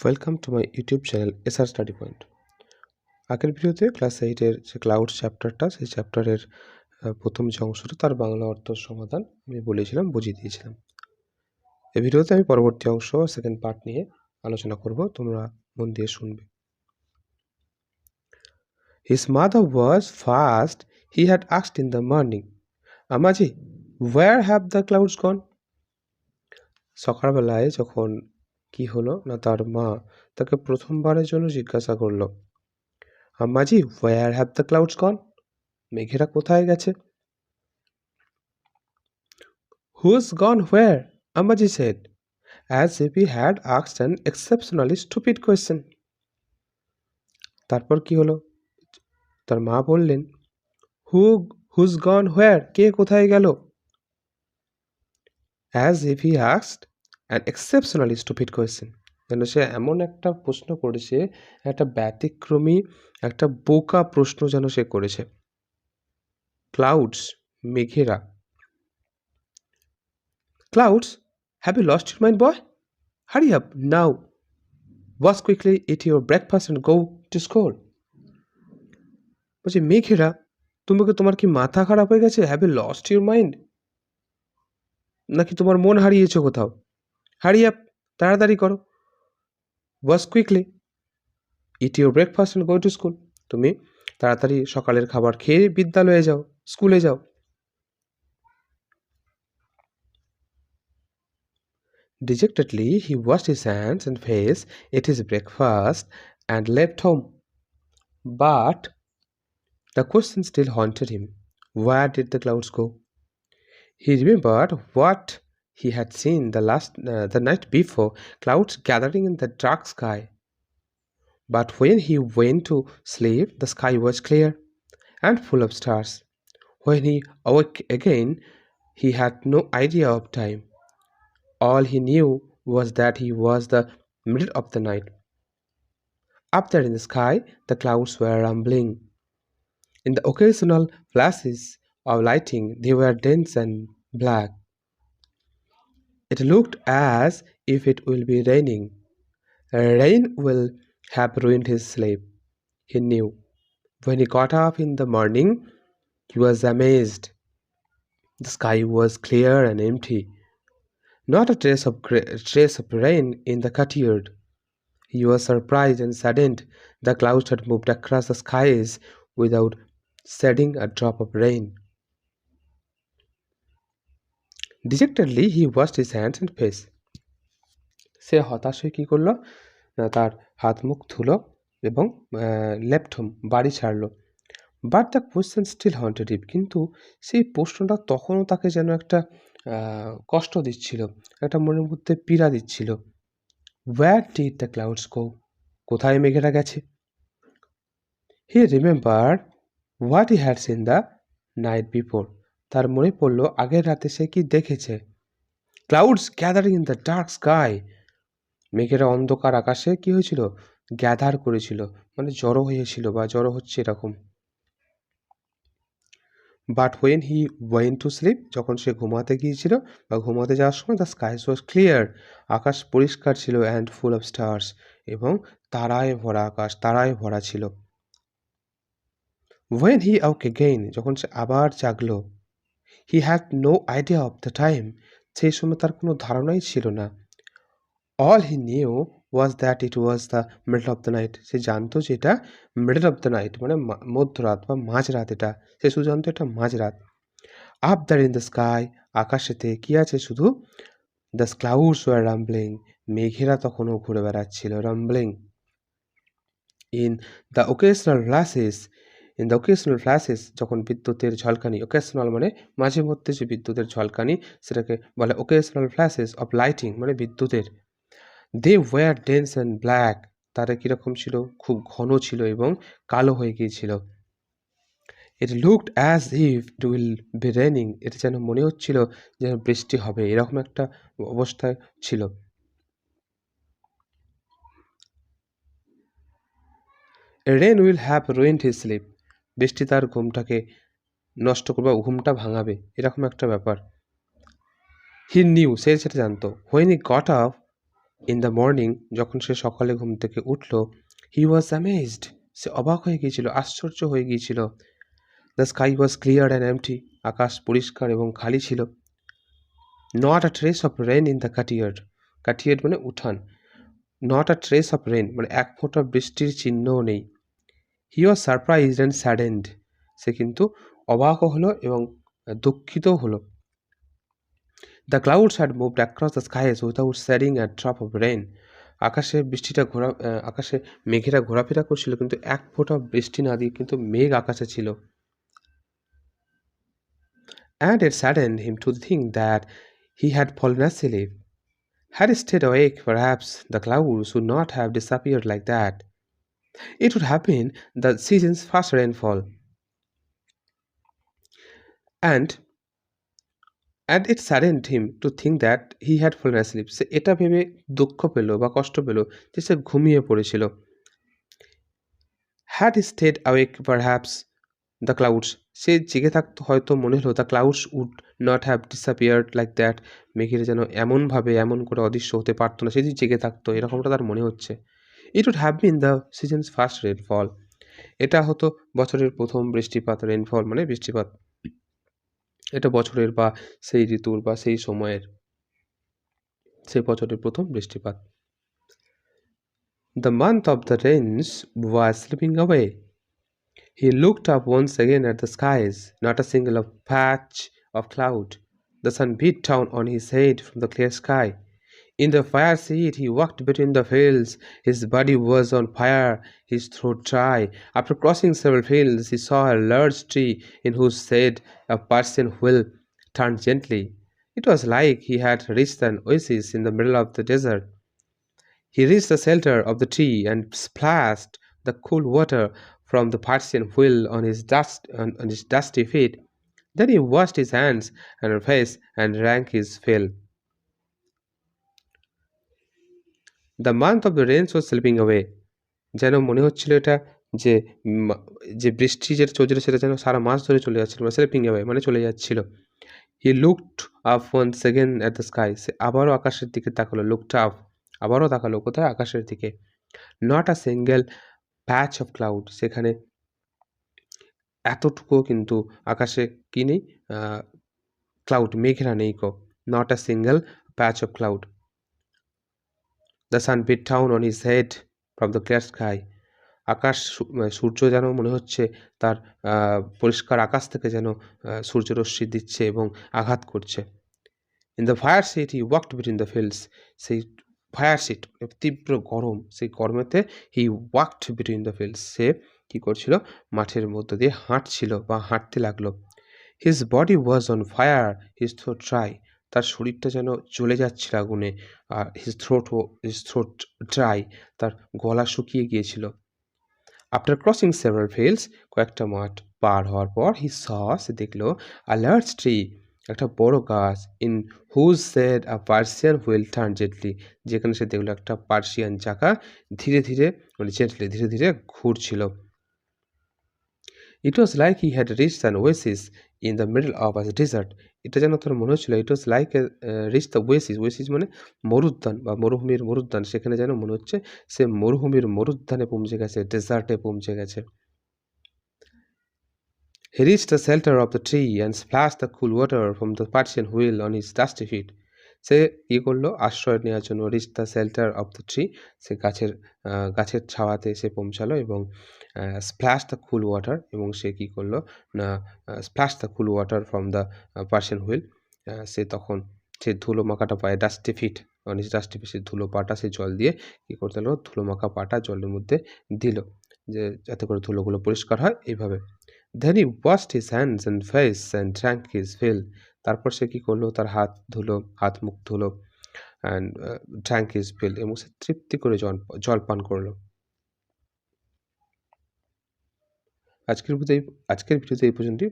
Welcome to my YouTube channel SR study point আগের ভিডিওতে class এইটের যে ক্লাউড চ্যাপ্টারটা সেই চ্যাপ্টারের প্রথম যে অংশটা, তার বাংলা অর্থ সমাধান আমি বলেছিলাম, বুঝিয়ে দিয়েছিলাম। এই ভিডিওতে আমি পরবর্তী অংশ সেকেন্ড পার্ট নিয়ে আলোচনা করব, তোমরা মন দিয়ে শুনবে। His mother was first he had asked in the morning Ammaji where have the clouds gone সকালবেলায় যখন কি হলো? না তার মা? তাকে প্রথমবারের জন্য জিজ্ঞাসা করল। Ammaji where have the clouds gone মেঘেরা কোথায় গেছে? Who's gone where Ammaji said as if he had আক্সড an exceptionally stupid question তারপর কি হলো? তার মা বললেন হু হুজ গন হোয়ার কে কোথায় গেল? অ্যাজ ইফ হি আক্সড অ্যান এক্সেপশনালি স্টুপিড কোয়েশ্চেন যেন সে এমন একটা প্রশ্ন করেছে, একটা ব্যতিক্রমী, একটা বোকা প্রশ্ন যেন সে করেছে। Clouds মেঘেরা। Clouds have you lost your mind boy hurry up now wash quickly eat your breakfast and go to school বলছি, মেঘেরা তোমাকে তোমার কি মাথা খারাপ হয়ে গেছে? Have you lost your mind নাকি তোমার মন হারিয়েছো কোথাও? হারি আপ তাড়াতাড়ি করো wash quickly eat your breakfast and go to school তুমি তাড়াতাড়ি সকালের খাবার খেয়ে বিদ্যালয়ে যাও স্কুলে যাও Dejectedly, he washed his hands and face, ate his breakfast, and left home. But the question still haunted him where did the clouds go? He remembered what he had seen the last uh, the night before clouds gathering in the dark sky. But when he went to sleep the sky was clear and full of stars. When he awoke again he had no idea of time. All he knew was that he was the middle of the night. Up there in the sky the clouds were rumbling. In the occasional flashes of lighting they were dense and black it looked as if it will be raining. Rain will have ruined his sleep, he knew. When he got up in the morning, he was amazed. The sky was clear and empty. Not a trace of, trace of rain in the courtyard. He was surprised and saddened. The clouds had moved across the skies without shedding a drop of rain. Dejectedly he wash his hands and face সে হতাশ হয়ে কী করল? তার হাত মুখ ধুলো এবং left home, বাড়ি ছাড়লো। But the question still haunted কিন্তু সেই প্রশ্নটা তখনও তাকে যেন একটা কষ্ট দিচ্ছিল, একটা মনের মধ্যে পীড়া দিচ্ছিল। Where did the clouds go কোথায় মেঘেরা গেছে? He remember what he had in the night before তার মনে পড়ল, আগের রাতে সে কি দেখেছে? Clouds gathering in the dark sky মেঘেরা অন্ধকার আকাশে কি হয়েছিল? গ্যাদার করেছিল মানে জড়ো হয়েছিল বা জড়ো হচ্ছে এরকম। But when he went to sleep যখন সে ঘুমাতে গিয়েছিল বা ঘুমাতে যাওয়ার সময় দ্য স্কাই ওয়াজ ক্লিয়ার আকাশ পরিষ্কার ছিল অ্যান্ড ফুল অফ স্টার্স এবং তারায় ভরা আকাশ, তারায় ভরা ছিল। ওয়েন হি আউক গেইন যখন সে আবার জাগলো he had no idea of the time সেই সময় তার কোনো ধারণাই ছিল না। All he knew was that it was the middle of the night সে জানতো যে এটা মিডল অফ দ্য নাইট মানে মধ্যরাত বা মাঝরাত এটা। সে শুধু জানতো এটা মাঝরাত। Up there in the sky আকাশেতে কি আছে শুধু? দ্য ক্লাউডস ওয়ার রাম্বলিং মেঘেরা তখনও ঘুরে বেড়াচ্ছিল rumbling in the occasional flashes in the occasional flashes যখন বিদ্যুতের ঝলকানি ওকেশনাল মানে মাঝে মধ্যে যে বিদ্যুতের ঝলকানি, সেটাকে বলে ওকেশনাল ফ্ল্যাশেস অফ লাইটিং মানে বিদ্যুতের। They were dense and black তারা কীরকম ছিল? খুব ঘন ছিল এবং কালো হয়ে গিয়েছিল। It looked as if it will be raining এটা যেন মনে হচ্ছিল যেন বৃষ্টি হবে, এরকম একটা অবস্থায় ছিল। Rain will have ruined his sleep বৃষ্টি তার ঘুমটাকে নষ্ট করবে ঘুমটা ভাঙাবে। এরকম একটা ব্যাপার। হি নিউ সে সেটা জানতো। When he got up in the morning যখন সে সকালে ঘুম থেকে উঠল হি ওয়াজ অ্যামেজড সে অবাক হয়ে গিয়েছিল, আশ্চর্য হয়ে গিয়েছিল। The sky was clear and empty আকাশ পরিষ্কার এবং খালি ছিল। Not a trace of rain in the courtyard courtyard মানে উঠান। Not a trace of rain মানে এক ফোঁটা বৃষ্টির চিহ্নও নেই। He was surprised and saddened সে কিন্তু অবাকও হলো এবং দুঃখিতও হলো the clouds had moved across the skies without shedding a drop of rain আকাশে বৃষ্টিটা ঘোরা আকাশে মেঘেরা ঘোরাফেরা করছিল কিন্তু এক ফোঁটা বৃষ্টি না দিয়ে কিন্তু মেঘ আকাশে ছিল it saddened him to think that he had fallen asleep. Had he stayed awake, perhaps the clouds would not have disappeared like that. It would have been the season's first rainfall. And and it saddened him to think that he had fallen asleep. সে এটা ভেবে দুঃখ পেল বা কষ্ট পেল যে সে ঘুমিয়ে পড়েছিল had stayed awake perhaps the clouds সে জেগে থাকতো হয়তো মনে হলো the clouds would not have disappeared like that মেঘের যেন এমনভাবে এমন করে অদৃশ্য হতে পারতো না, সে যদি জেগে থাকতো, এরকমটা তার মনে হচ্ছে it would have been the season's first rainfall এটা হতো বছরের প্রথম বৃষ্টিপাত রেনফল মানে বৃষ্টিপাত এটা বছরের বা সেই ঋতুর বা সেই সময়ের সেই বছরের প্রথম বৃষ্টিপাত the month of the rains was slipping away he looked up once again at the skies, not a single patch of cloud. The sun beat down on his head from the clear sky. In the fire seat, he walked between the fields. His body was on fire, his throat dry. After crossing several fields, he saw a large tree in whose shade a Persian wheel turned gently. It was like he had reached an oasis in the middle of the desert. He reached the shelter of the tree and splashed the cool water from the Persian wheel on his dust on, on his dusty feet. Then he washed his hands and face and drank his fill. The month of the rains was slipping away যেন মনে হচ্ছিল এটা যে যে বৃষ্টি যেটা চলছিল সেটা যেন সারা মাস ধরে চলে যাচ্ছিল মানে স্লিপিং অ্যাওয়ে মানে চলে যাচ্ছিল। He looked up one second at the sky সে আবারও আকাশের দিকে তাকালো লুকড আপ আবারও তাকালো কোথায়? আকাশের দিকে। Not a single patch of cloud সেখানে এতটুকুও কিন্তু আকাশে কি নেই? ক্লাউড মেঘেরা নেই কো not a single patch of cloud the sun beat down on his head from the clear sky আকাশ সূর্য যেন মনে হচ্ছে তার পরিষ্কার আকাশ থেকে যেন সূর্যরশ্মি দিচ্ছে এবং আঘাত করছে। In the fiery heat he walked between the fields সেই ফায়ার সিট তীব্র গরম, সেই গরমেতে he walked between the fields সে কী করছিল? মাঠের মধ্য দিয়ে হাঁটছিল বা হাঁটতে লাগল। His body was on fire his throat dry তার শরীরটা যেন জ্বলে যাচ্ছিল আগুনে আর his throat his throat dry তার গলা শুকিয়ে গিয়েছিল। আফটার ক্রসিং সেভারাল ফিল্ডস কয়েকটা মাঠ পার হওয়ার পর হি স সে দেখল আ লার্জ ট্রি একটা বড় গাছ in whose shade a Persian wheel turn gently যেখানে সে দেখল একটা পার্সিয়ান চাকা ধীরে ধীরে মানে জেটলি ধীরে ধীরে ঘুরছিল। It was like he had reach an oasis in the middle of us desert এটা যেন তোর মনে হচ্ছিল it was like reach the oasis oasis মানে মরুদ্যান বা মরুভূমির মরুদ্যান, সেখানে যেন মনে হচ্ছে সে মরুভূমির মরুদ্যানে পৌঁছে গেছে ডেজার্টে পৌঁছে গেছে। He reached the shelter of the tree and splashed the cool water from the Persian wheel on his dusty feet. সে কী করল? আশ্রয় নেওয়ার জন্য reach the shelter of the tree, সে গাছের গাছের ছাওয়াতে সে পৌঁছালো এবং স্প্ল্যাশ দ্য কুল ওয়াটার এবং সে কী করল? না splash the cool water from the Persian wheel সে তখন সে ধুলো মাখাটা পায়ে ডাস্টি ফিট মানে ডাস্টি ফিট সে ধুলো পাটা সে জল দিয়ে কী করতে হলো ধুলো মাখা পাটা জলের মধ্যে দিল, যে যাতে করে ধুলোগুলো পরিষ্কার হয় এইভাবে। Then he washed his hands and face and drank his fill তারপর সে কি করল? তার হাত ধুলো, হাত মুখ ধুলো অ্যান্ড ড্র্যাঙ্ক ইজ ফিল এবং সে তৃপ্তি করে জল জল পান করল। আজকের ভিডিও আজকের ভিডিওতে এই পর্যন্তই।